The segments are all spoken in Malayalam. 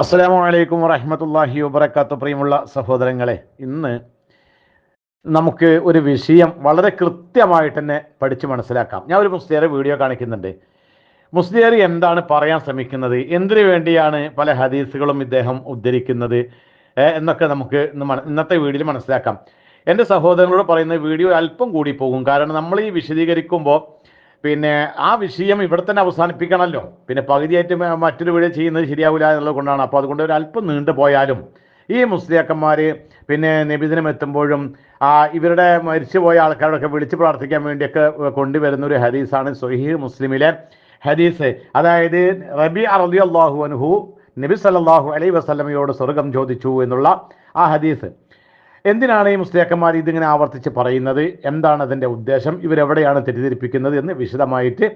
അസ്സലാമു വലൈക്കും വറഹമത്തല്ലാഹി വബർക്കാത്ത പ്രിയമുള്ള സഹോദരങ്ങളെ ഇന്ന് നമുക്ക് ഒരു വിഷയം വളരെ കൃത്യമായിട്ട് തന്നെ പഠിച്ച് മനസ്സിലാക്കാം. ഞാൻ ഒരു മുസ്ലിയാരെ വീഡിയോ കാണിക്കുന്നുണ്ട്. മുസ്ലിയർ എന്താണ് പറയാൻ ശ്രമിക്കുന്നത്? എന്തിനു വേണ്ടിയാണ് പല ഹദീസുകളും ഇദ്ദേഹം ഉദ്ധരിക്കുന്നത്? എന്നൊക്കെ നമുക്ക് ഇന്ന് ഇന്നത്തെ വീഡിയോയിൽ മനസ്സിലാക്കാം. എന്റെ സഹോദരങ്ങളോട് പറയുന്ന വീഡിയോ അല്പം കൂടി പോകും. കാരണം നമ്മൾ ഈ വിശദീകരിക്കുമ്പോൾ പിന്നെ ആ വിഷയം ഇവിടെ തന്നെ അവസാനിപ്പിക്കണമല്ലോ. പിന്നെ പകുതിയായിട്ട് മറ്റൊരു വീട് ചെയ്യുന്നത് ശരിയാവില്ല എന്നുള്ളത് കൊണ്ടാണ്. അപ്പോൾ അതുകൊണ്ട് ഒരു അല്പം നീണ്ടു പോയാലും ഈ മുസ്ലിയാക്കന്മാർ പിന്നെ നബിദിനം എത്തുമ്പോഴും ഇവരുടെ മരിച്ചുപോയ ആൾക്കാരോടൊക്കെ വിളിച്ച് പ്രാർത്ഥിക്കാൻ വേണ്ടിയൊക്കെ കൊണ്ടുവരുന്ന ഒരു ഹദീസാണ് സൊഹീ മുസ്ലിമിലെ ഹദീസ്. അതായത് റബി അറബി അള്ളാഹു അനുഹു നബി സല്ലല്ലാഹു അലൈ വസ്ലമയോട് സ്വർഗം ചോദിച്ചു എന്നുള്ള ആ ഹദീസ്. എന്തിനാണ് ഈ മുസ്ലിയാക്കന്മാർ ഇതിങ്ങനെ ആവർത്തിച്ച് പറയുന്നത്? എന്താണ് അതിന്റെ ഉദ്ദേശം? ഇവരെവിടെയാണ് തെറ്റിദ്ധരിപ്പിക്കുന്നത് എന്ന് വിശദമായിട്ട്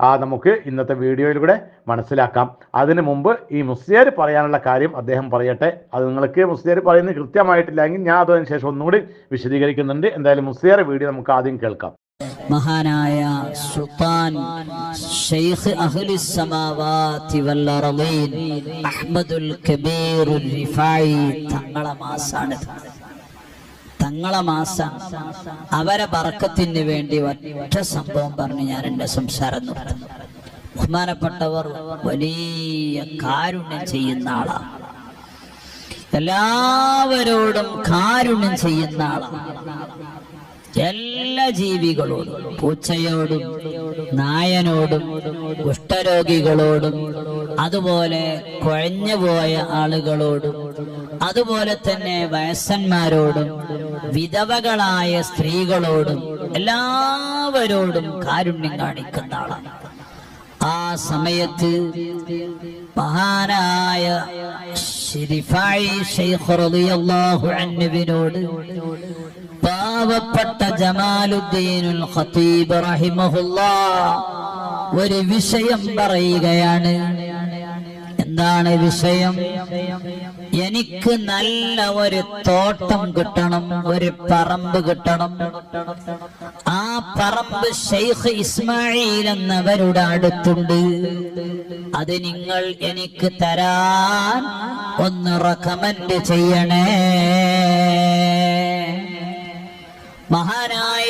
ആ നമുക്ക് ഇന്നത്തെ വീഡിയോയിലൂടെ മനസ്സിലാക്കാം. അതിനു മുമ്പ് ഈ മുസ്ലിയാർ പറയാനുള്ള കാര്യം അദ്ദേഹം പറയട്ടെ. അത് നിങ്ങൾക്ക് മുസ്ലിയാർ പറയുന്നത് കൃത്യമായിട്ടില്ലെങ്കിൽ ഞാൻ അതിന് ശേഷം ഒന്നുകൂടി വിശദീകരിക്കുന്നുണ്ട്. എന്തായാലും മുസ്ലിയാർ വീഡിയോ നമുക്ക് ആദ്യം കേൾക്കാം. മഹാനായ സുൽത്താൻ ഷെയ്ഖ് അഹ്ലി സമാവാതി വൽ അഹ്മദുൽ കബീർ റിഫായി തങ്ങളെ മാസാണ് തങ്ങളെ മാസം അവരെ പറക്കത്തിന് വേണ്ടി ഒറ്റ സംഭവം പറഞ്ഞ് ഞാൻ എന്റെ സംസാരം ബഹുമാനപ്പെട്ടവർ വലിയ കാരുണ്യം ചെയ്യുന്ന ആളാണ് എല്ലാവരോടും കാരുണ്യം ചെയ്യുന്ന ആളാണ് എല്ലാ ജീവികളോടും പൂച്ചയോടും നായനോടും കുഷ്ഠരോഗികളോടും അതുപോലെ കുഴഞ്ഞുപോയ ആളുകളോടും അതുപോലെ തന്നെ വയസ്സന്മാരോടും വിധവകളായ സ്ത്രീകളോടും എല്ലാവരോടും കാരുണ്യം കാണിക്കുന്ന ആളാണ്. ആ സമയത്ത് മഹാനായ അൻഹുവിനോട് പാവപ്പെട്ട ജമാലുദ്ദീനുൽ ഖതീബ് റഹിമഹുല്ല ഒരു വിഷയം പറയുകയാണ്. എന്താണ് വിഷയം? എനിക്ക് നല്ല ഒരു തോട്ടം കിട്ടണം ഒരു പറമ്പ് കിട്ടണം. ആ പറമ്പ് ഷെയ്ഖ് ഇസ്മായിൽ എന്നവരുടെ അടുത്തുണ്ട്. അത് നിങ്ങൾ എനിക്ക് തരാൻ ഒന്ന് റെക്കമെൻഡ് ചെയ്യണേ. മഹാനായ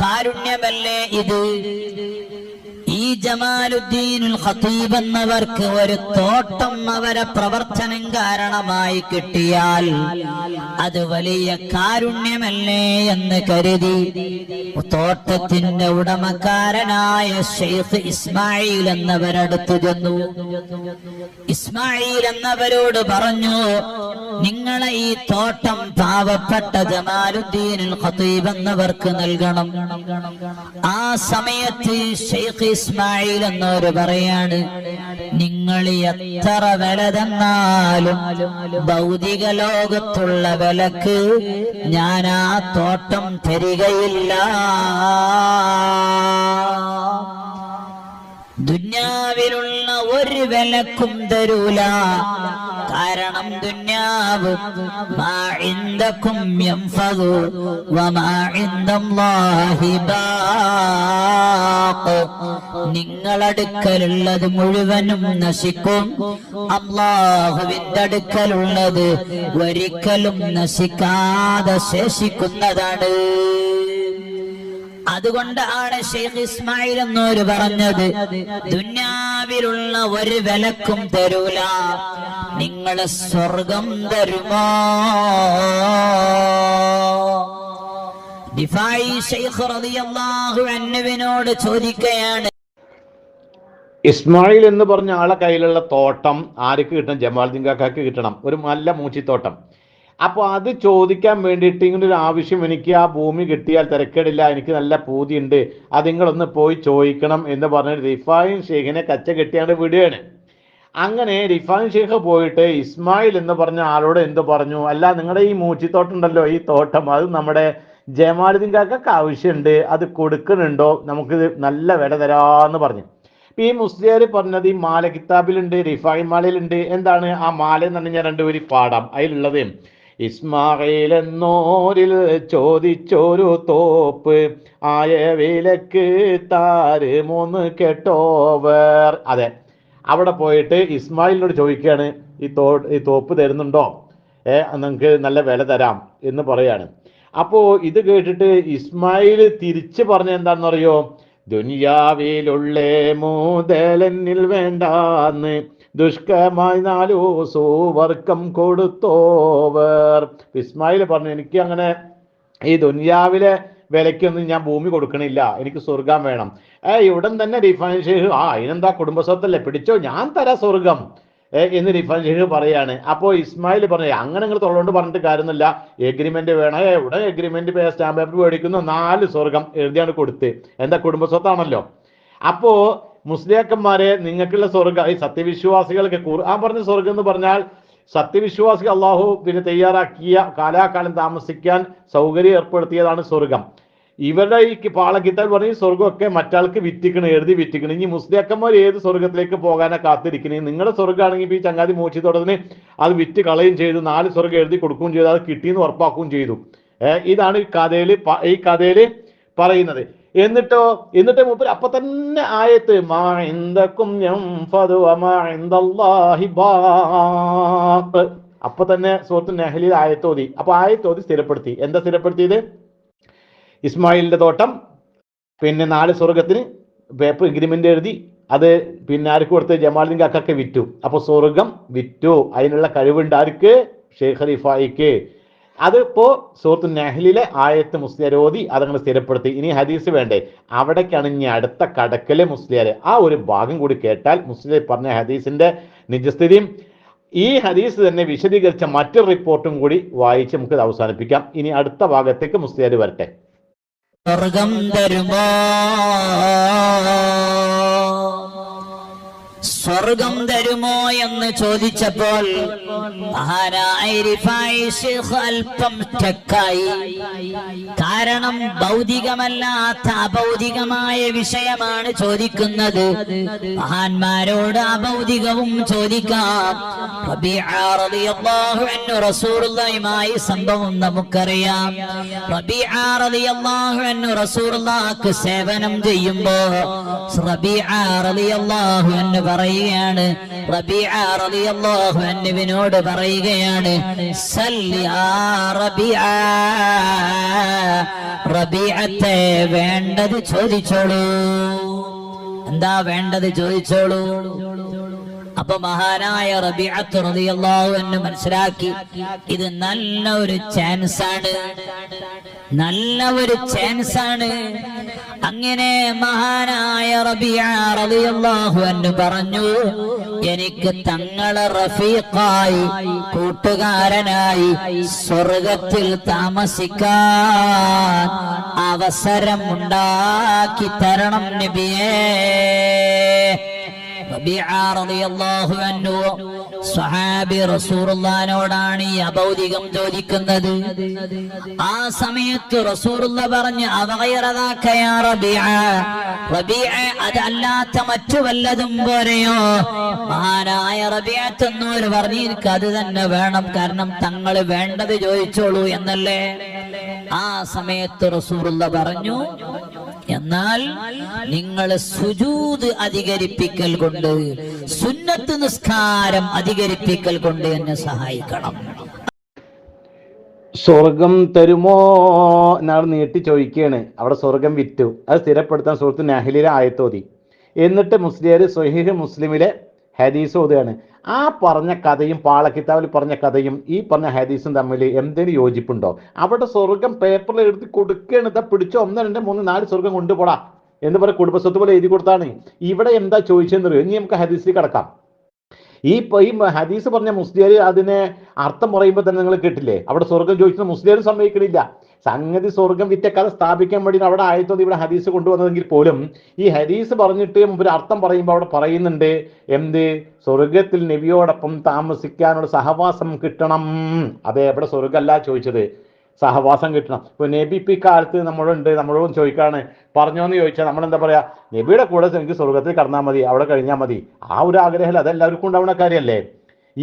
കാരുണ്യമല്ലേ ഇത്? ജമാലുദ്ദീനുൽ ഖത്തീബ് എന്നവർക്ക് ഒരു തോട്ടം അവരെ പ്രവർത്തനം കാരണമായി കിട്ടിയാൽ അത് വലിയ കാരുണ്യമല്ലേ എന്ന് കരുതി. തോട്ടത്തിന്റെ ഉടമക്കാരനായ ഷെയ്ഖ് ഇസ്മായിൽ എന്നവരടുത്തു ചെന്നു. ഇസ്മായിൽ എന്നവരോട് പറഞ്ഞു നിങ്ങളെ ഈ തോട്ടം പാവപ്പെട്ട ജമാലുദ്ദീനുൽ ഖത്തീബ് എന്നവർക്ക് നൽകണം. ആ സമയത്ത് ഷെയ്ഖ് ഇസ്മായിൽ എന്നവര് പറയാണ്. നിങ്ങൾ എത്ര വില തന്നാലും ഭൗതിക ലോകത്തുള്ള വിലക്ക് ഞാൻ ആ തോട്ടം തരികയില്ല. ദുന്യാവിലുള്ള ഒരു വിലക്കും തരൂല. നിങ്ങളടുക്കലുള്ളത് മുഴുവനും നശിക്കും. അള്ളാഹുവിന്റെ അടുക്കലുള്ളത് ഒരിക്കലും നശിക്കാതെ ശേഷിക്കുന്നതാണ്. അതുകൊണ്ടാണ് ഷെയ്ഖ് ഇസ്മായിൽ എന്നോര് പറഞ്ഞത് ദുന്യാവിലുള്ള ഒരു വിലക്കും തരൂല. നിങ്ങളെ സ്വർഗം തരുമോ? ചോദിക്കുകയാണ്. ഇസ്മായിൽ എന്ന് പറഞ്ഞ ആളെ കയ്യിലുള്ള തോട്ടം ആർക്ക് കിട്ടണം? ജമാൽ കാക്കാക്ക് കിട്ടണം. ഒരു നല്ല മൂച്ചിത്തോട്ടം. അപ്പോൾ അത് ചോദിക്കാൻ വേണ്ടിയിട്ട് ഇങ്ങനെ ഒരു ആവശ്യം എനിക്ക് ആ ഭൂമി കിട്ടിയാൽ തിരക്കേടില്ല എനിക്ക് നല്ല പൂതിയുണ്ട് അത് നിങ്ങളൊന്ന് പോയി ചോദിക്കണം എന്ന് പറഞ്ഞ് റിഫായിൻ ഷെയ്ഖിനെ കച്ച കെട്ടിയാണ് വിടുകയാണ്. അങ്ങനെ റിഫാൻ ഷെയ്ഖ് പോയിട്ട് ഇസ്മായിൽ എന്ന് പറഞ്ഞ ആളോട് എന്ത് പറഞ്ഞു? അല്ല നിങ്ങളുടെ ഈ മൂച്ചിത്തോട്ടം ഉണ്ടല്ലോ ഈ തോട്ടം അത് നമ്മുടെ ജമാലുദ്ദീൻ കാക്കൊക്കെ ആവശ്യമുണ്ട് അത് കൊടുക്കുന്നുണ്ടോ? നമുക്ക് നല്ല വില തരാന്ന് പറഞ്ഞു. ഇപ്പൊ ഈ മുസ്ലിയാർ പറഞ്ഞത് ഈ മാല കിതാബിലുണ്ട് റിഫായി മാലയിലുണ്ട് എന്താണ്? ആ മാല എന്ന് പറഞ്ഞാൽ രണ്ടുപേരും പാടാം. അതിലുള്ളത് ഇസ്മായിൽ എന്നോരിൽ ചോദിച്ചൊരു തോപ്പ് ആയ വിലക്ക് താര് മൂന്ന് കെട്ടോവർ. അതെ അവിടെ പോയിട്ട് ഇസ്മായിലിനോട് ചോദിക്കുകയാണ് ഈ തോ ഈ തോപ്പ് തരുന്നുണ്ടോ? ഏ നിങ്ങൾക്ക് നല്ല വില തരാം എന്ന് പറയാണ്. അപ്പോൾ ഇത് കേട്ടിട്ട് ഇസ്മായിൽ തിരിച്ച് പറഞ്ഞ എന്താണെന്ന് അറിയോ ദുനിയാവിലുള്ളേ മൂതലെന്നിൽ വേണ്ടാന്ന് ദുഷ്കരമായി നാലു സുവർക്കം കൊടുത്തോവർ. ഇസ്മായിൽ പറഞ്ഞു എനിക്ക് അങ്ങനെ ഈ ദുനിയാവിലെ വിലയ്ക്കൊന്നും ഞാൻ ഭൂമി കൊടുക്കണില്ല. എനിക്ക് സ്വർഗം വേണം. ഏ ഇവിടെ തന്നെ റിഫാൻ ഷെയ്ഖ് ആ അതിനെന്താ കുടുംബസ്വത്തല്ലേ? പിടിച്ചോ ഞാൻ തരാം സ്വർഗം. എന്ന് റിഫാൻ ഷെയ്ഖ് പറയാണ്. അപ്പോൾ ഇസ്മായിൽ പറഞ്ഞു അങ്ങനെ നിങ്ങൾ തൊള്ളോണ്ട് പറഞ്ഞിട്ട് കാര്യമൊന്നുമില്ല. എഗ്രിമെന്റ് വേണം. ഉടൻ എഗ്രിമെന്റ് സ്റ്റാമ്പ് പേപ്പർ മേടിക്കുന്നു. നാല് സ്വർഗം എഴുതിയാണ് കൊടുത്ത്. എന്താ കുടുംബസ്വത്താണല്ലോ? അപ്പോ മുസ്ലിയാക്കന്മാരെ നിങ്ങൾക്കുള്ള സ്വർഗം ഈ സത്യവിശ്വാസികൾക്ക് ഖുർആൻ പറഞ്ഞ സ്വർഗം എന്ന് പറഞ്ഞാൽ സത്യവിശ്വാസികൾ അള്ളാഹു പിന്നെ തയ്യാറാക്കിയ കാലാകാലം താമസിക്കാൻ സൗകര്യം ഏർപ്പെടുത്തിയതാണ് സ്വർഗം ഇവരുടെ ഈ പാളക്കിത്താൽ പറഞ്ഞ സ്വർഗമൊക്കെ മറ്റാൾക്ക് വിറ്റിക്കണ് എഴുതി വിറ്റിക്കണ്. ഇനി മുസ്ലിയാക്കന്മാർ ഏത് സ്വർഗത്തിലേക്ക് പോകാനാണ് കാത്തിരിക്കണേ? നിങ്ങളുടെ സ്വർഗമാണെങ്കിൽ ഈ ചങ്ങാതി മോഷിത്തോടത്തിന് അത് വിറ്റ് കളയും ചെയ്തു നാല് സ്വർഗം എഴുതി കൊടുക്കുകയും ചെയ്തു അത് കിട്ടിയെന്ന് ഉറപ്പാക്കുകയും ചെയ്തു. ഇതാണ് ഈ കഥയിൽ ഈ കഥയിൽ പറയുന്നത്. എന്നിട്ടോ എന്നിട്ട് മൂപ്പർ അപ്പൊ തന്നെ ആയത്ത്. അപ്പൊ തന്നെ സുഹൃത്ത് നെഹലിൽ ആയത്തോതി അപ്പൊ ആയത്തോതി സ്ഥിരപ്പെടുത്തി. എന്താ സ്ഥിരപ്പെടുത്തിയത്? ഇസ്മായിലിന്റെ തോട്ടം പിന്നെ നാല് സ്വർഗത്തിന് പേപ്പർ എഗ്രിമെന്റ് എഴുതി അത് പിന്നെ ആർക്ക് കൊടുത്ത്? ജമാലിൻ കാക്കൊക്കെ വിറ്റു. അപ്പൊ സ്വർഗം വിറ്റു. അതിനുള്ള കഴിവുണ്ട് ആർക്ക്? ഷെയ്ഖ് ഖലീഫായിക്ക്. അതിപ്പോ സുഹൃത്ത് നെഹ്ലിലെ ആയത്ത് മുസ്ലിയരോധി അതങ്ങൾ സ്ഥിരപ്പെടുത്തി. ഇനി ഹദീസ് വേണ്ടേ? അവിടേക്കാണ് ഇനി അടുത്ത കടക്കലെ മുസ്ലിയാർ ആ ഒരു ഭാഗം കൂടി കേട്ടാൽ മുസ്ലിം പറഞ്ഞ ഹദീസിന്റെ നിജസ്ഥിതിയും ഈ ഹദീസ് തന്നെ വിശദീകരിച്ച മറ്റൊരു റിപ്പോർട്ടും കൂടി വായിച്ച് നമുക്ക് അവസാനിപ്പിക്കാം. ഇനി അടുത്ത ഭാഗത്തേക്ക് മുസ്ലിയാർ വരട്ടെ. സ്വർഗം തരുമോ? സ്വർഗം തരുമോ എന്ന് ചോദിച്ചപ്പോൾ അല്പം സ്റ്റക്കായി കാരണം ഭൗതികമല്ലാത്ത അഭൗതികമായ വിഷയമാണ് ചോദിക്കുന്നത്. മഹാന്മാരോട് അഭൗതികവും ചോദിക്കാം. റസൂലുള്ളാഹിയുമായി സംഭവം നമുക്കറിയാം. റസൂലുള്ളാഹിക്ക് സേവനം ചെയ്യുമ്പോ റബീഅ റളിയല്ലാഹു അൻഹു പറയുകയാണ്. റബീഅ റളിയല്ലാഹു അൻഹുവിനോട് പറയുകയാണ്. റബീഅത്തെ വേണ്ടത് ചോദിച്ചോളൂ. എന്താ വേണ്ടത് ചോദിച്ചോളൂ? അപ്പൊ മഹാനായ റബിഅത്ത് റളിയല്ലാഹു അൻഹു മനസ്സിലാക്കി ഇത് നല്ല ഒരു ചാൻസ് ആണ്. നല്ല ഒരു ചാൻസ് ആണ്. അങ്ങനെ മഹാനായ റബിയാഹു അൻഹു പറഞ്ഞു എനിക്ക് തങ്ങളെ റഫീഖായി കൂട്ടുകാരനായി സ്വർഗത്തിൽ താമസിക്കാൻ അവസരം ഉണ്ടാക്കി തരണം നബിയേ. സ്വഹാബി റസൂലുള്ളാഹിനോടാണ് ഈ അഭൗതികം ചോദിക്കുന്നത്. ആ സമയത്ത് റസൂറുള്ള പറഞ്ഞ് അതല്ലാത്ത മറ്റു വല്ലതും പോരെയോ? മഹാനായ റബീഅത്ത് എന്നോര് പറഞ്ഞു എനിക്ക് അത് തന്നെ വേണം കാരണം തങ്ങൾ വേണ്ടത് ചോദിച്ചോളൂ എന്നല്ലേ. ആ സമയത്ത് റസൂറുള്ള പറഞ്ഞു എന്നാൽ നിങ്ങൾ സുജൂത് അധികരിപ്പിക്കൽ കൊണ്ട് സുന്നത്ത് നിസ്കാരം അധികരിപ്പിക്കൽ കൊണ്ട് എന്നെ സഹായിക്കണം. സ്വർഗം തരുമോ എന്നാണ് നീട്ടി ചോദിക്കുകയാണ് അവിടെ സ്വർഗം വിറ്റു. അത് സ്ഥിരപ്പെടുത്താൻ സുഹൃത്ത് നഹലിലെ ആയത്തോതി. എന്നിട്ട് മുസ്ലിയർ സ്വഹീഹ് മുസ്ലിമിലെ ഹദീസ് ഓതുകയാണ് ആ പറഞ്ഞ കഥയും പാളക്കിത്താവിൽ പറഞ്ഞ കഥയും ഈ പറഞ്ഞ ഹദീസും തമ്മിൽ എന്തിനു യോജിപ്പുണ്ടോ? അവിടെ സ്വർഗം പേപ്പറിൽ എഴുതി കൊടുക്കുകയാണ് ഇതാ പിടിച്ച? ഒന്ന് രണ്ട് മൂന്ന് നാല് സ്വർഗം കൊണ്ടുപോടാ എന്ന് പറഞ്ഞ കുടുംബസ്വത്ത് പോലെ എഴുതി കൊടുത്താണ്. ഇവിടെ എന്താ ചോദിച്ചെന്നറിയോ ഇനി നമുക്ക് ഹദീസിൽ കിടക്കാം. ഈ ഹദീസ് പറഞ്ഞ മുസ്ലിയാർ അതിനെ അർത്ഥം പറയുമ്പോൾ തന്നെ നിങ്ങൾ കേട്ടില്ലേ? അവിടെ സ്വർഗം ചോദിച്ചത് മുസ്ലിയാരും സമ്മതിക്കണില്ല. സംഗതി സ്വർഗം വിറ്റ കഥ സ്ഥാപിക്കാൻ വേണ്ടി അവിടെ ആയത്തോടെ ഇവിടെ ഹദീസ് കൊണ്ടുവന്നതെങ്കിൽ പോലും ഈ ഹദീസ് പറഞ്ഞിട്ട് ഒരു അർത്ഥം പറയുമ്പോൾ അവിടെ പറയുന്നുണ്ട് എന്ത്? സ്വർഗത്തിൽ നബിയോടൊപ്പം താമസിക്കാനുള്ള സഹവാസം കിട്ടണം. അതെ എവിടെ സ്വർഗമല്ല ചോദിച്ചത്. സഹവാസം കിട്ടണം. ഇപ്പൊ നബി ഈ കാലത്ത് നമ്മളുണ്ട് നമ്മളോടും ചോദിക്കാണ്. പറഞ്ഞോന്ന് ചോദിച്ചാൽ നമ്മൾ എന്താ പറയാ? നബിയുടെ കൂടെ എനിക്ക് സ്വർഗത്തിൽ കടന്നാൽ മതി അവിടെ കഴിഞ്ഞാൽ മതി. ആ ഒരു ആഗ്രഹം അതെല്ലാവർക്കും ഉണ്ടാവുന്ന കാര്യമല്ലേ?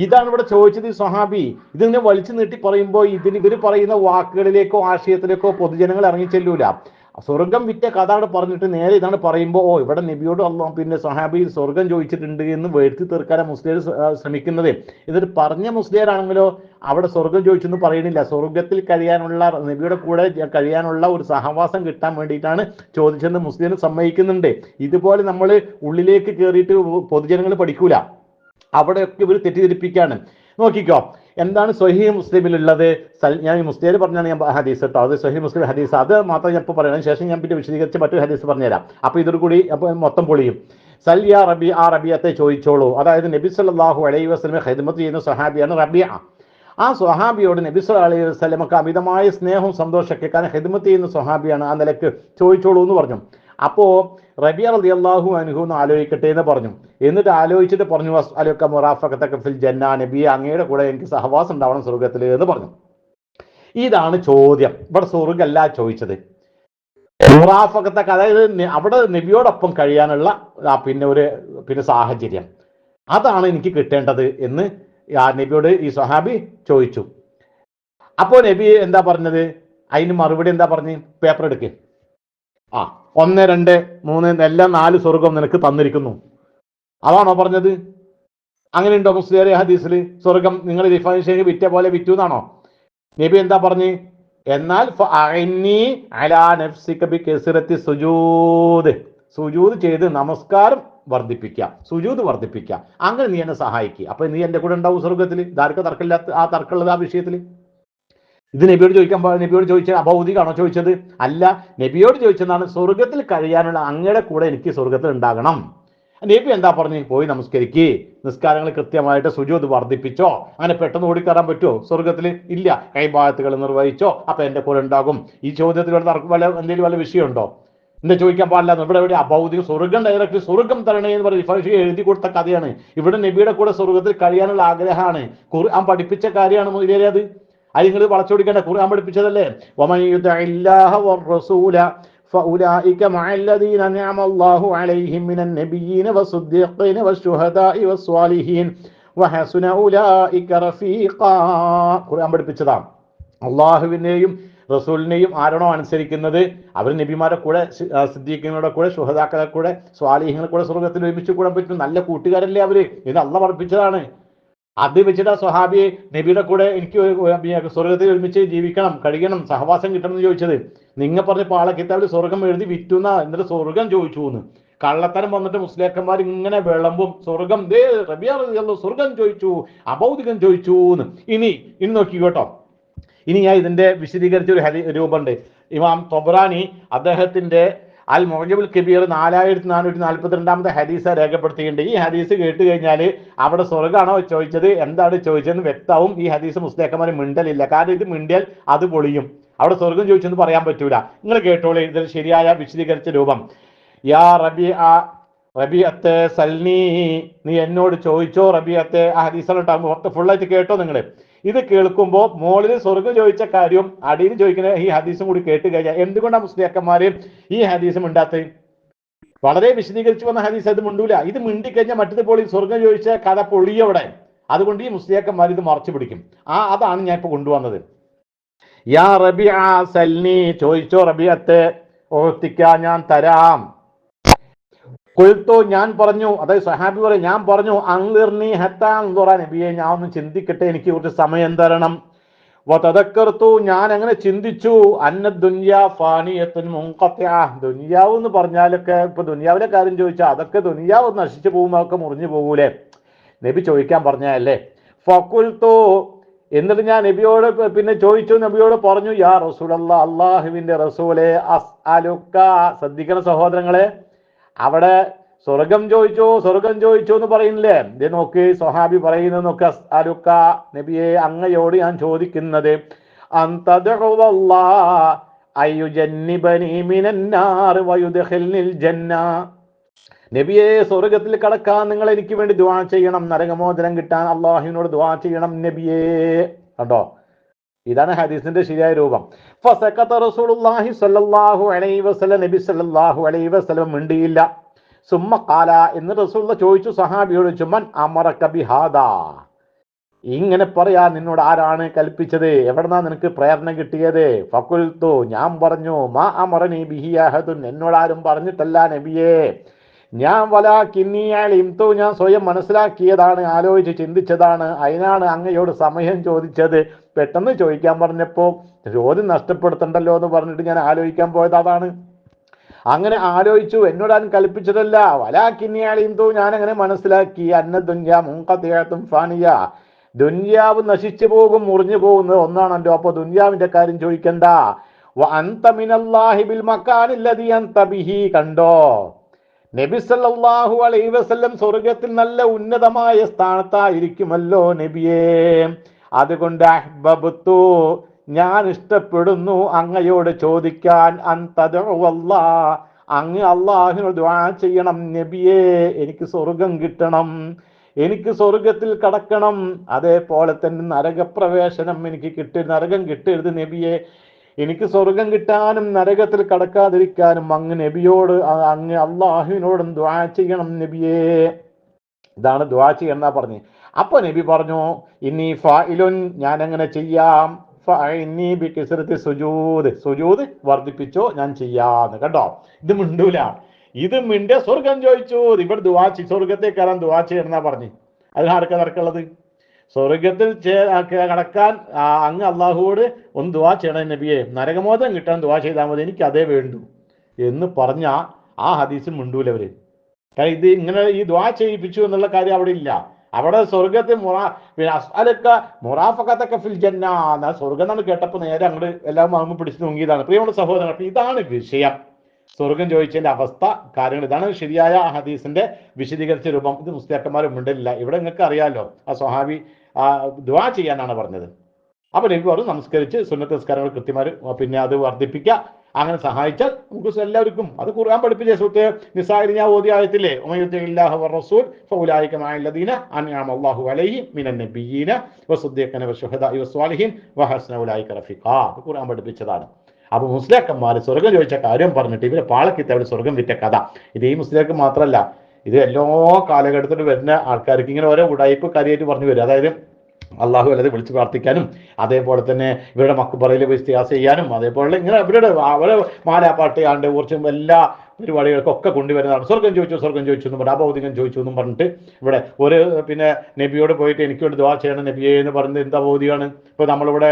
ഇതാണ് ഇവിടെ ചോദിച്ചത് ഈ സ്വഹാബി. ഇതിങ്ങനെ വലിച്ചു നീട്ടി പറയുമ്പോൾ ഇതിന് ഇവർ പറയുന്ന വാക്കുകളിലേക്കോ ആശയത്തിലേക്കോ പൊതുജനങ്ങൾ ഇറങ്ങി ചെല്ലൂല സ്വർഗം വിറ്റ കഥ അവിടെ പറഞ്ഞിട്ട് നേരെ ഇതാണ് പറയുമ്പോൾ ഓ ഇവിടെ നബിയോട് അള്ളാഹു പിന്നെ സഹാബി സ്വർഗം ചോദിച്ചിട്ടുണ്ട് എന്ന് വരുത്തി തീർക്കാനാണ് മുസ്ലിം ശ്രമിക്കുന്നത്. ഇതൊരു പറഞ്ഞ മുസ്ലിയാണെങ്കിലോ അവിടെ സ്വർഗം ചോദിച്ചെന്ന് പറയണില്ല സ്വർഗത്തിൽ കഴിയാനുള്ള നബിയുടെ കൂടെ കഴിയാനുള്ള ഒരു സഹവാസം കിട്ടാൻ വേണ്ടിയിട്ടാണ് ചോദിച്ചെന്ന് മുസ്ലിം സമ്മതിക്കുന്നുണ്ട്. ഇതുപോലെ നമ്മൾ ഉള്ളിലേക്ക് കയറിയിട്ട് പൊതുജനങ്ങൾ പഠിക്കൂല. അവിടെയൊക്കെ ഇവർ തെറ്റിദ്ധരിപ്പിക്കുകയാണ് നോക്കിക്കോ എന്താണ് സ്വഹി മുസ്ലിമിലുള്ളത്? ഞാൻ മുസ്ലിം പറഞ്ഞാണ് ഞാൻ ഹദീസ് കേട്ടോ. അത് സ്വഹി മുസ്ലിം ഹദീസ്. അത് മാത്രം ഞാൻ ഇപ്പോൾ പറയണം. ശേഷം ഞാൻ പിന്നെ വിശദീകരിച്ച് മറ്റൊരു ഹദീസ് പറഞ്ഞുതരാം. അപ്പോൾ ഇതൊരു കൂടി മൊത്തം പൊളിയും. സല്യ റബി ആ റബിയത്തെ ചോദിച്ചോളൂ. അതായത് നബി സല്ലല്ലാഹു അലൈഹി വസ്ലമെ ഖിദ്മത്ത് ചെയ്യുന്ന സഹാബിയാണ് റബിയ. ആ സ്വഹാബിയോട് നബി സല്ലല്ലാഹു അലൈഹി വസല്ലമക്ക് അമിതമായ സ്നേഹവും സന്തോഷമൊക്കെ കാരണം ഹെദ്മത്ത് ചെയ്യുന്ന സ്വഹാബിയാണ് ആ നിലയ്ക്ക് ചോദിച്ചോളൂ എന്ന് പറഞ്ഞു. അപ്പോൾ റബിയ അള്ളാഹു അനുഹു എന്ന് ആലോചിക്കട്ടെ എന്ന് പറഞ്ഞു. എന്നിട്ട് ആലോചിച്ചിട്ട് പറഞ്ഞു അലോക്ക മുറാഫക്കത്തൊക്കെ ഫിൽ ജന്ന നബി അങ്ങയുടെ കൂടെ എനിക്ക് സഹവാസം ഉണ്ടാവണം സ്വർഗത്തിൽ എന്ന് പറഞ്ഞു. ഇതാണ് ചോദ്യം. ഇവിടെ സ്വർഗല്ല ചോദിച്ചത്. മുറാഫക്കത്തൊക്കെ അതായത് അവിടെ നബിയോടൊപ്പം കഴിയാനുള്ള പിന്നെ ഒരു പിന്നെ സാഹചര്യം. അതാണ് എനിക്ക് കിട്ടേണ്ടത് എന്ന് ആ നബിയോട് ഈ സഹാബി ചോദിച്ചു. അപ്പോൾ നബി എന്താ പറഞ്ഞത്? അതിന് മറുപടി എന്താ പറഞ്ഞ്? പേപ്പർ എടുക്ക്. ആ ഒന്ന് രണ്ട് മൂന്ന് എല്ലാം നാല് സ്വർഗം നിനക്ക് തന്നിരിക്കുന്നു. അതാണോ പറഞ്ഞത്? അങ്ങനെയുണ്ടോ മുസ്ലിയാരി ഹദീസിൽ? സ്വർഗം നിങ്ങൾ റിഫൈൻ ഷേഖ് വിറ്റ പോലെ വിറ്റു എന്നാണോ? നബി എന്താ പറഞ്ഞ്? എന്നാൽ സുജൂദ്. സുജൂദ് ചെയ്ത് നമസ്കാരം വർദ്ധിപ്പിക്കുക സുജൂദ് വർദ്ധിപ്പിക്കുക അങ്ങനെ നീ എന്നെ സഹായിക്കുക അപ്പൊ നീ എന്റെ കൂടെ ഉണ്ടാവും സ്വർഗത്തിൽ ഇതാർക്കും തർക്കമില്ലാത്ത ആ തർക്കമുള്ളത് ആ വിഷയത്തിൽ. ഇത് നബിയോട് ചോദിക്കാൻ നബിയോട് ചോദിച്ചത് അഭൗതികാണോ ചോദിച്ചത്? അല്ല നബിയോട് ചോദിച്ചതാണ് സ്വർഗത്തിൽ കഴിയാനുള്ള അങ്ങയുടെ കൂടെ എനിക്ക് സ്വർഗത്തിൽ ഉണ്ടാകണം. നബി എന്താ പറഞ്ഞു? പോയി നമസ്കരിക്ക്. നിസ്കാരങ്ങൾ കൃത്യമായിട്ട് സുജോത് വർദ്ധിപ്പിച്ചോ? അങ്ങനെ പെട്ടെന്ന് ഓടിക്കയറാൻ പറ്റുമോ സ്വർഗത്തിൽ ഇല്ല. കൈഭാഗത്തുകൾ നിർവഹിച്ചോ? അപ്പൊ എന്റെ കൂടെ ഉണ്ടാകും. ഈ ചോദ്യത്തിൽ വല്ല എന്തെങ്കിലും വല്ല വിഷയമുണ്ടോ? എന്താ ചോദിക്കാൻ പാടില്ല. ഇവിടെ എവിടെ? അഭൗതിക സ്വർഗം ഡയറക്റ്റ് സ്വർഗം തരണേ എന്ന് പറഞ്ഞ് എഴുതി കൊടുത്ത കഥയാണ്. ഇവിടെ നബിയുടെ കൂടെ സ്വർഗത്തിൽ കഴിയാനുള്ള ആഗ്രഹമാണ്. ഖുർആൻ പഠിപ്പിച്ച കാര്യമാണ് മുതലേ അത് അത് നിങ്ങൾ വളച്ചൊടിക്കേണ്ട ഖുർആൻ പഠിപ്പിച്ചതല്ലേ ومن يطع الله والرسول فأولئك مع الذين أنعم الله عليهم من النبيين والصديقين والشهداء والصالحين وحسن أولئك رفيقا ഖുർആൻ പഠിപ്പിച്ചതാണ് അള്ളാഹുവിനെയും റസൂലിനെയും ആരാണോ അനുസരിക്കുന്നത് അവർ നബിമാരുടെ കൂടെ സി- ആ, സിദ്ദീഖിങ്ങളുടെ കൂടെ ശുഹദാക്കളെ കൂടെ സ്വാലിഹ്യങ്ങളെ കൂടെ സ്വർഗത്തിൽ ഒരുമിച്ച് കൂടാൻ പറ്റും നല്ല കൂട്ടുകാരല്ലേ അവര് ഇത് അള്ള പഠിപ്പിച്ചതാണ് അത് വെച്ചിട്ട് ആ സ്വഹാബിയെ നബിയുടെ കൂടെ എനിക്ക് സ്വർഗത്തിൽ ഒരുമിച്ച് ജീവിക്കണം കഴിയണം സഹവാസം കിട്ടണം എന്ന് ചോദിച്ചത്. നിങ്ങൾ പറഞ്ഞ പാള കിതാബിൽ സ്വർഗം എഴുതി വിറ്റുന്ന? എന്നിട്ട് സ്വർഗം ചോദിച്ചു എന്ന് കള്ളത്തരം വന്നിട്ട് മുസ്ലിംക്കന്മാർ ഇങ്ങനെ വിളമ്പും സ്വർഗം ദേ റബിയ റളിയല്ലാഹു സ്വർഗം ചോദിച്ചു അബൗദികം ചോദിച്ചു എന്ന് ഇനി ഇനി നോക്കി കേട്ടോ. ഇനി ഞാൻ ഇതിന്റെ വിശദീകരിച്ച ഒരു ഹരി രൂപമുണ്ട് ഇമാം തൊബ്രാനി അദ്ദേഹത്തിന്റെ അൽ മൊഹജബുൽ കബീർ നാലായിരത്തി നാനൂറ്റി നാൽപ്പത്തി രണ്ടാമത്തെ ഹദീസ് രേഖപ്പെടുത്തിയിട്ടുണ്ട്. ഈ ഹദീസ് കേട്ട് കഴിഞ്ഞാൽ അവിടെ സ്വർഗമാണോ ചോദിച്ചത്? എന്താണ് ചോദിച്ചതെന്ന് വ്യക്തവും ഈ ഹദീസ് മുസ്ലിയാക്കന്മാർ മിണ്ടലില്ല. കാരണം ഇത് മിണ്ടിയാൽ അത് പൊളിയും. അവിടെ സ്വർഗം ചോദിച്ചെന്ന് പറയാൻ പറ്റൂല. നിങ്ങൾ കേട്ടോളൂ ഇതിൽ ശരിയായ വിശദീകരിച്ച രൂപം. യാ റബി റബിയത്തെ സൽനീ നീ എന്നോട് ചോദിച്ചോ? റബിയത്തെ ആ ഫുൾ ഫുള്ളായിട്ട് കേട്ടോ നിങ്ങൾ ഇത് കേൾക്കുമ്പോൾ മോളിൽ സ്വർഗം ചോദിച്ച കാര്യവും അടിയിൽ ചോദിക്കുന്ന ഈ ഹദീസും കൂടി കേട്ട് കഴിഞ്ഞാൽ എന്തുകൊണ്ടാണ് മുസ്ലിയാക്കന്മാര് ഈ ഹദീസും ഉണ്ടാത്തത് വളരെ വിശദീകരിച്ചു വന്ന ഹദീസ് അത് മിണ്ടൂല. ഇത് മിണ്ടിക്കഴിഞ്ഞാൽ മറ്റത് പോളി സ്വർഗം ചോദിച്ച കഥ പൊളിയവിടെ അതുകൊണ്ട് ഈ മുസ്ലിയാക്കന്മാർ ഇത് മറച്ചു പിടിക്കും. ആ അതാണ് ഞാൻ ഇപ്പൊ കൊണ്ടുവന്നത്. യാ റബിയ സൽനി ചോദിച്ചോ റബിയത്തെ ഓർത്തിക്ക ഞാൻ തരാം. കൊഴുത്തോ ഞാൻ പറഞ്ഞു അതായത് സഹാബി പറയും ഞാൻ പറഞ്ഞു അങ്ങിർണി ഹത്താൻ പറയാൻ നബിയെ ഞാൻ ഒന്ന് ചിന്തിക്കട്ടെ എനിക്ക് കുറച്ച് സമയം തരണം. വതക്കർത്തു ഞാൻ അങ്ങനെ ചിന്തിച്ചു അന്ന ദുന്യാ ഫാനിയത്തുൻ ദുനിയാവ് എന്ന് പറഞ്ഞാലൊക്കെ ഇപ്പൊ ദുനിയാവിലെ കാര്യം ചോദിച്ചാൽ അതൊക്കെ ദുനിയാവ് നശിച്ചു പോകുമ്പോൾ അതൊക്കെ മുറിഞ്ഞു പോകൂലേ? നബി ചോദിക്കാൻ പറഞ്ഞല്ലേ ഫക്കുൽത്തു എന്നിട്ട് ഞാൻ നബിയോട് പിന്നെ ചോദിച്ചു നബിയോട് പറഞ്ഞു യാ റസൂലല്ല അള്ളാഹുവിന്റെ റസൂലെ അസ് അലുക്ക സഹോദരങ്ങളെ അവിടെ സ്വർഗം ചോദിച്ചു സ്വർഗം ചോദിച്ചു എന്ന് പറയുന്നില്ലേ? ഇത് നോക്ക് സ്വഹാബി പറയുന്നത് നോക്ക അരുക്ക നബിയെ അങ്ങയോട് ഞാൻ ചോദിക്കുന്നത് നബിയെ സ്വർഗത്തിൽ കടക്കാൻ നിങ്ങൾ എനിക്ക് വേണ്ടി ദുആ ചെയ്യണം നരകമോചനം കിട്ടാൻ അള്ളാഹുവിനോട് ദുആ ചെയ്യണം നബിയേ. കണ്ടോ? ഇതാണ് ഹദീസിന്റെ ശരിയായ രൂപം. മിണ്ടിയില്ല. സുമ്മ കാല എന്ന് റസൂള്ള ചോദിച്ചു സഹാബിയോട് ചുമൻ അമറക ബിഹാദാ. ഇങ്ങനെ പറയാ നിന്നോട് ആരാണ് കൽപ്പിച്ചത്? എവിടെന്നാ നിനക്ക് പ്രേരണ കിട്ടിയത്? ഫക്കുൽത്തു ഞാൻ പറഞ്ഞു മാ അമറനി ബിഹിയാഹദുൻ എന്നോട് ആരും പറഞ്ഞിട്ടല്ല നബിയേ. ഞാൻ വലാ കിന്നിയാലിംതു ഞാൻ സ്വയം മനസ്സിലാക്കിയതാണ് ആലോചിച്ച് ചിന്തിച്ചതാണ്. അതിനാണ് അങ്ങയോട് സമയം ചോദിച്ചത്. പെട്ടെന്ന് ചോദിക്കാൻ പറഞ്ഞപ്പോൾ ചോദ്യം നഷ്ടപ്പെടുത്തണ്ടല്ലോ എന്ന് പറഞ്ഞിട്ട് ഞാൻ ആലോചിക്കാൻ പോയത് അതാണ്. അങ്ങനെ ആലോചിച്ചു. എന്നോട് ആരും കൽപ്പിച്ചതല്ല വലാ കിന്നിയാലിംതു ഞാൻ അങ്ങനെ മനസ്സിലാക്കി. അന്ന ദുന്യ മുങ്കത്തിയാത്തും ഫാനിയ. ദുന്യാവ് നശിച്ചു പോകും മുറിഞ്ഞു പോകുന്നത് ഒന്നാണല്ലോ. അപ്പൊ ദുന്യാവിന്റെ കാര്യം ചോദിക്കണ്ട. വ മക്കാനില്ലതി അന്തബിഹി കണ്ടോ? നബി സല്ലല്ലാഹു അലൈഹി വസല്ലം സ്വർഗത്തിൽ നല്ല ഉന്നതമായ സ്ഥാനത്തായിരിക്കുമല്ലോ നബിയേ. അതുകൊണ്ട് അഹ്ബബത്തു ഞാൻ ഇഷ്ടപ്പെടുന്നു അങ്ങയോട് ചോദിക്കാൻ. അന്തദുവല്ലാ അങ്ങ് അള്ളാഹിനോട് ദുആ ചെയ്യണം നബിയേ. എനിക്ക് സ്വർഗം കിട്ടണം എനിക്ക് സ്വർഗത്തിൽ കടക്കണം. അതേപോലെ തന്നെ നരകപ്രവേശനം എനിക്ക് കിട്ടി നരകം കിട്ടരുത് നബിയെ. എനിക്ക് സ്വർഗം കിട്ടാനും നരകത്തിൽ കടക്കാതിരിക്കാനും അങ്ങ് നബിയോട് അങ്ങ് അള്ളാഹുവിനോടും ദ്വാ ചെയ്യണം നബിയേ. ഇതാണ് ദ്വാ ചെയ്യണമെന്നാ പറഞ്ഞു. അപ്പൊ നബി പറഞ്ഞു ഇനി ഫായിലുൻ ഞാൻ അങ്ങനെ ചെയ്യാം സുജൂദ്. സുജൂദ് വർദ്ധിപ്പിച്ചോ ഞാൻ ചെയ്യാന്ന്. കേട്ടോ ഇത് മിണ്ടൂല. ഇത് മിണ്ടേ സ്വർഗം ചോദിച്ചു. ഇവിടെ ദുവാ സ്വർഗത്തെ കയറാൻ ദുവാ ചെയ്യണമെന്നാ പറഞ്ഞു. അതിനാർക്കാ നടക്കുള്ളത്? സ്വർഗത്തിൽ കടക്കാൻ അങ്ങ് അള്ളാഹുവോട് ഒന്ന് ദുവാ ചെയ്യണം നബിയെ. നരകമോദം കിട്ടാൻ ദുവാ ചെയ്താൽ മതി എനിക്ക് അതേ വേണ്ടു എന്ന് പറഞ്ഞ ആ ഹദീസിൽ മിണ്ടൂലവര് കാരണം ഇത് ഇങ്ങനെ ഈ ദ്വാ ചെയ്യിപ്പിച്ചു എന്നുള്ള കാര്യം അവിടെ ഇല്ല. അവിടെ സ്വർഗത്തിൽ മുറാ അസ്അലക്ക മുറാഫക്കത്തൊക്കെ ഫിൽ ജന്ന. സ്വർഗം നമ്മൾ കേട്ടപ്പോൾ നേരെ അങ്ങോട്ട് എല്ലാം അമ്മ പിടിച്ചു നോങ്ങിയതാണ് പ്രിയമുള്ള സഹോദരൻ ഇതാണ് വിഷയം. സ്വർഗം ചോദിച്ചതിന്റെ അവസ്ഥ കാര്യങ്ങൾ ഇതാണ്. ശരിയായ ഹദീസിന്റെ വിശദീകരിച്ച രൂപം. ഇത് മുസ്ലിയാക്കന്മാരും ഉണ്ടല്ല ഇവിടെ നിങ്ങൾക്ക് അറിയാലോ ആ സ്വഹാബി ആ ദ്വാ ചെയ്യാനാണ് പറഞ്ഞത്. അപ്പൊ നബി പറഞ്ഞു നമസ്കരിച്ച് സുന്നത്ത് നിസ്കാരങ്ങൾ കൃത്യമായി പിന്നെ അത് വർദ്ധിപ്പിക്കുക അങ്ങനെ സഹായിച്ചാൽ നമുക്ക് എല്ലാവർക്കും. അത് ഖുർആൻ പഠിപ്പിച്ച സുഹൃത്തെ നിസാരി ഞാൻ ഓതി ആയത്തില്ലേ? അല്ലാഹു അലൈഹിം മിനൻ നബിയീന വസുദ്ദീഖന അത് ഖുർആൻ പഠിപ്പിച്ചതാണ്. അപ്പൊ മുസ്ലിയാക്കന്മാർ സ്വർഗം ചോദിച്ച കാര്യം പറഞ്ഞിട്ട് ഇവരെ പാളക്കിത്ത അവിടെ സ്വർഗം വിറ്റ കഥ. ഇത് ഈ മുസ്ലിയാക്ക് മാത്രമല്ല ഇത് എല്ലാ കാലഘട്ടത്തിലും വരുന്ന ആൾക്കാർക്ക് ഇങ്ങനെ ഓരോ ഉടായ്പ കാര്യമായിട്ട് പറഞ്ഞു വരും. അതായത് അള്ളാഹു അല്ലാതെ വിളിച്ച് പ്രാർത്ഥിക്കാനും അതേപോലെ തന്നെ ഇവരുടെ മക്കുപറയിൽ പോയി ഇസ്തിഹാസ ചെയ്യാനും അതേപോലെ ഇങ്ങനെ ഇവരുടെ അവരെ മാലാപ്പാട്ട് ആണ്ട് കുറച്ചും എല്ലാ പരിപാടികൾക്കൊക്കെ കൊണ്ടുവരുന്നതാണ്. സ്വർഗം ചോദിച്ചു സ്വർഗം ചോദിച്ചു എന്നും പറഞ്ഞു അഭൗതികം ചോദിച്ചു എന്നും പറഞ്ഞിട്ട് ഇവിടെ ഒരു പിന്നെ നബിയോട് പോയിട്ട് എനിക്ക് വേണ്ടി ദുവാ ചെയ്യണം നബിയെ എന്ന് പറഞ്ഞത് എന്താ ഭൗതികമാണ് ഇപ്പോൾ നമ്മളിവിടെ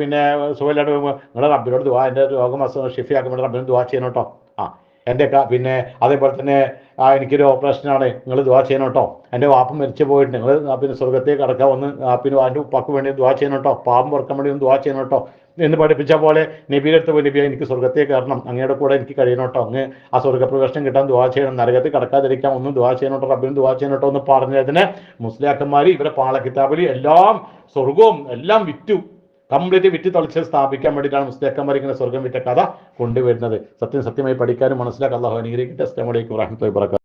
പിന്നെ സുഖമില്ലാണ്ട് നിങ്ങളുടെ റബ്ബിനോട് ദുവാ എന്റെ രോഗം അസുഖം ഷിഫിയാക്കുമ്പോൾ റബ്ബിനോട് ദുവാ ചെയ്യണം കേട്ടോ. ആ എന്റെ പിന്നെ അതേപോലെ തന്നെ ആ എനിക്കൊരു ഓപ്പറേഷനാണ് നിങ്ങൾ ദ്വാ ചെയ്യണം കേട്ടോ എന്റെ വാപ്പ മരിച്ചു പോയിട്ട് നിങ്ങൾ പിന്നെ സ്വർഗത്തേക്ക് കടക്കാൻ വന്ന് പിന്നെ എന്റെ ഉപ്പാക്ക് വേണ്ടി ദുവാ ചെയ്യണം കേട്ടോ പാപം പുറക്കാൻ വേണ്ടി ഒന്ന് ദുവാ ചെയ്യണം കേട്ടോ എന്ന് പഠിപ്പിച്ച പോലെ നബിയെടുത്ത് പോയി നബിയെ എനിക്ക് സ്വർഗത്തേക്ക് കയറണം. അങ്ങയുടെ കൂടെ എനിക്ക് കഴിയണം കേട്ടോ അങ്ങ് ആ സ്വർഗപ്രവേശനം കിട്ടാൻ ദുവാ ചെയ്യണം. നരകത്തിൽ കടക്കാതിരിക്കാൻ ഒന്നും ദുവാ ചെയ്യണം കേട്ടോ റബ്ബിന് ദുവാ ചെയ്യണം കേട്ടോ എന്ന് പറഞ്ഞതിന് മുസ്ലിയാക്കന്മാർ ഇവരെ പാളക്കിതാബിൽ എല്ലാം സ്വർഗവും എല്ലാം വിറ്റു. കംപ്ലീറ്റ് വിറ്റ് തളിച്ച് സ്ഥാപിക്കാൻ വേണ്ടിയിട്ടാണ് മുസ്തേക്കന്മാർ ഇങ്ങനെ സ്വർഗം വിറ്റ കഥ കൊണ്ടുവരുന്നത്. സത്യം സത്യമായി പഠിക്കാനും മനസ്സിലാക്കാൻ അള്ളാഹു അനുഗ്രഹിക്കട്ടെ. വാഹമത്തുള്ളാഹി വബറകാതുഹു.